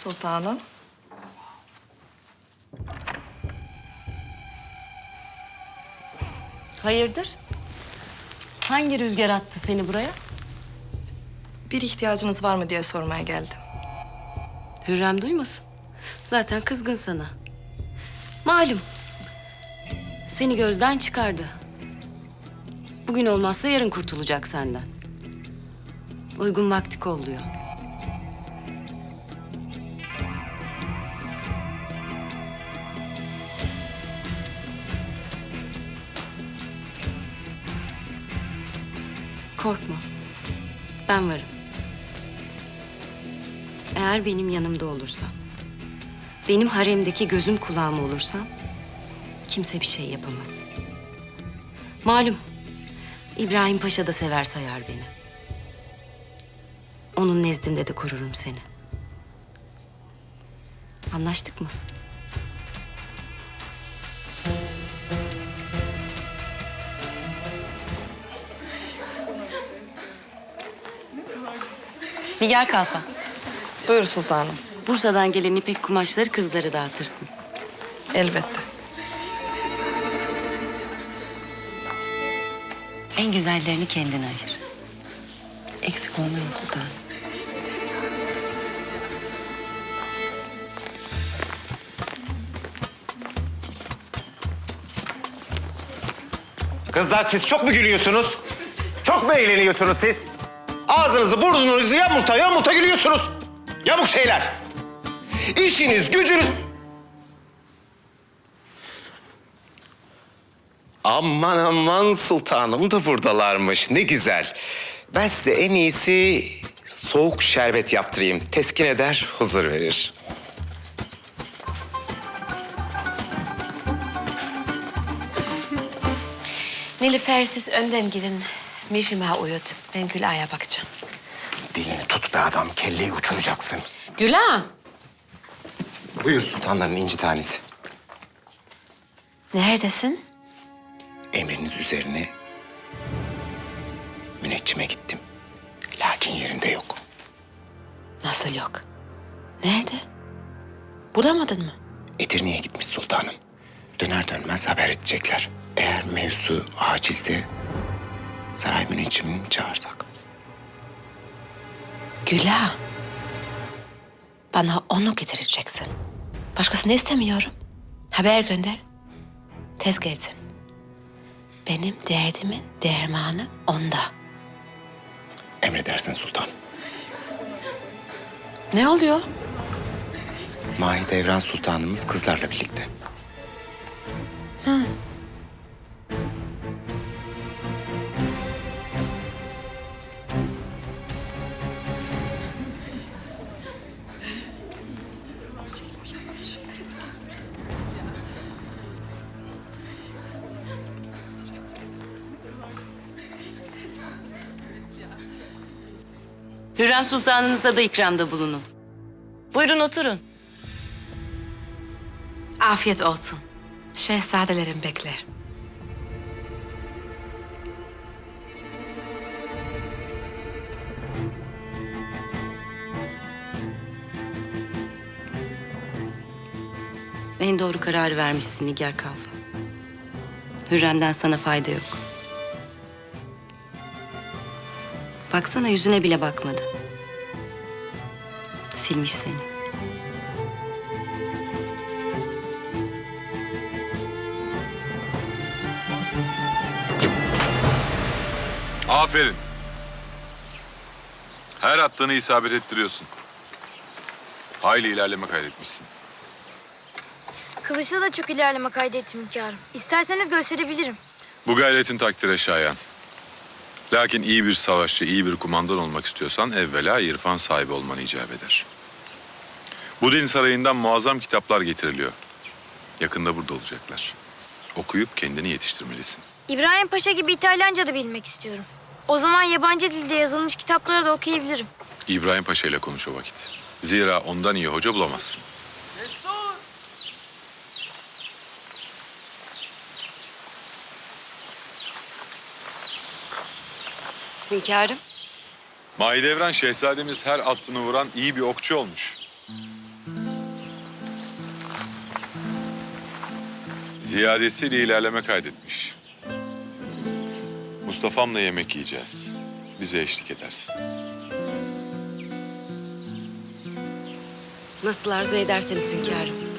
Sultanım. Hayırdır? Hangi rüzgar attı seni buraya? Bir ihtiyacınız var mı diye sormaya geldim. Hürrem duymasın. Zaten kızgın sana. Malum. Seni gözden çıkardı. Bugün olmazsa yarın kurtulacak senden. Uygun vakti kolluyor. Korkma. Ben varım. Eğer benim yanımda olursan, benim haremdeki gözüm kulağım olursan, kimse bir şey yapamaz. Malum, İbrahim Paşa da sever sayar beni. Onun nezdinde de korurum seni. Anlaştık mı? Nigar Kalfa. Buyur sultanım. Bursa'dan gelen ipek kumaşları kızları dağıtırsın. Elbette. En güzellerini kendine ayır. Eksik olmayın sultanım. Kızlar siz çok mu gülüyorsunuz? Çok mu eğleniyorsunuz siz? Ağzınızı burnunuzu yamulta yamulta gülüyorsunuz. Yamuk şeyler. İşiniz gücünüz... Aman aman sultanım da buradalarmış. Ne güzel. Ben size en iyisi soğuk şerbet yaptırayım. Teskin eder, huzur verir. Nilüfer siz önden gidin. Mişima uyut. Ben Gülay'a bakacağım. Dilini tut be adam, kelleyi uçuracaksın. Güla! Buyur sultanların inci tanesi. Neredesin? Emriniz üzerine müneccime gittim. Lakin yerinde yok. Nasıl yok? Nerede? Bulamadın mı? Edirne'ye gitmiş sultanım. Döner dönmez haber edecekler. Eğer mevzu acilse saray müneccimini çağırsak. Güla. Bana onu getireceksin. Başkasını istemiyorum. Haber gönder. Tez gelsin. Benim derdimin dermanı onda. Emredersin sultan. Ne oluyor? Mahidevran sultanımız kızlarla birlikte. Hürrem Sultanınıza da ikramda bulunun. Buyurun oturun. Afiyet olsun. Şehzadelerim bekler. En doğru kararı vermişsin Nigar Kalfa. Hürrem'den sana fayda yok. Baksana yüzüne bile bakmadı. Silmiş seni. Aferin. Her attığını isabet ettiriyorsun. Hayli ilerleme kaydetmişsin. Kılıçta da çok ilerleme kaydettim hünkârım. İsterseniz gösterebilirim. Bu gayretin takdire şayan. Lakin iyi bir savaşçı, iyi bir kumandan olmak istiyorsan evvela irfan sahibi olman icap eder. Bu din sarayından muazzam kitaplar getiriliyor. Yakında burada olacaklar. Okuyup kendini yetiştirmelisin. İbrahim Paşa gibi İtalyanca da bilmek istiyorum. O zaman yabancı dilde yazılmış kitapları da okuyabilirim. İbrahim Paşa ile konuş o vakit. Zira ondan iyi hoca bulamazsın. hünkârım? Mahidevran şehzademiz her attını vuran iyi bir okçu olmuş. Ziyadesiyle ilerleme kaydetmiş. Mustafa'mla yemek yiyeceğiz. Bize eşlik edersin. Nasıl arzu ederseniz hünkârım.